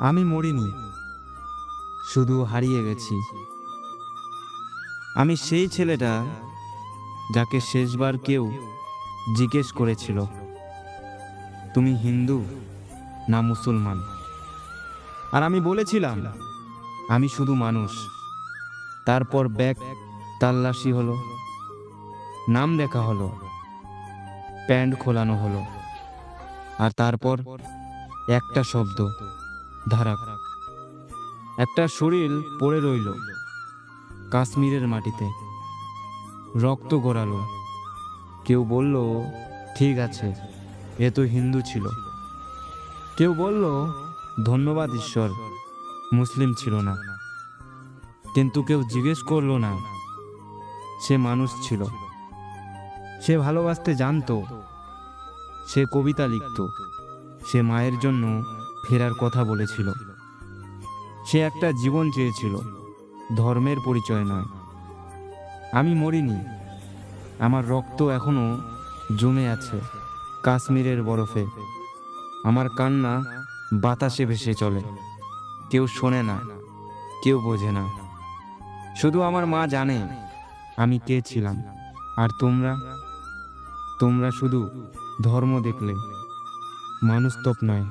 আমি মরিনি, শুধু হারিয়ে গেছি। আমি সেই ছেলেটা যাকে শেষবার কেউ জিজ্ঞেস করেছিল, তুমি হিন্দু না মুসলমান? আর আমি বলেছিলাম, আমি শুধু মানুষ। তারপর ব্যাগ তাল্লাশি হলো, নাম দেখা হলো, প্যান্ট খোলানো হলো, আর তারপর একটা শব্দ। ধারাক একটা শরীর পড়ে রইল কাশ্মীরের মাটিতে। রক্ত গড়ালো। কেউ বলল, ঠিক আছে, এ তো হিন্দু ছিল। কেউ বলল, ধন্যবাদ ঈশ্বর, মুসলিম ছিল না। কিন্তু কেউ জিজ্ঞেস করল না, সে মানুষ ছিল। সে ভালোবাসতে জানতো, সে কবিতা লিখত, সে মায়ের জন্য ফেরার কথা বলেছিল। সে একটা জীবন চেয়েছিল, ধর্মের পরিচয় নয়। আমি মরিনি, আমার রক্ত এখনও জমে আছে কাশ্মীরের বরফে। আমার কান্না বাতাসে ভেসে চলে। কেউ শোনে না, কেউ বোঝে না। শুধু আমার মা জানে আমি কে ছিলাম। আর তোমরা? তোমরা শুধু ধর্ম দেখলে, মানুষ তপ নয়।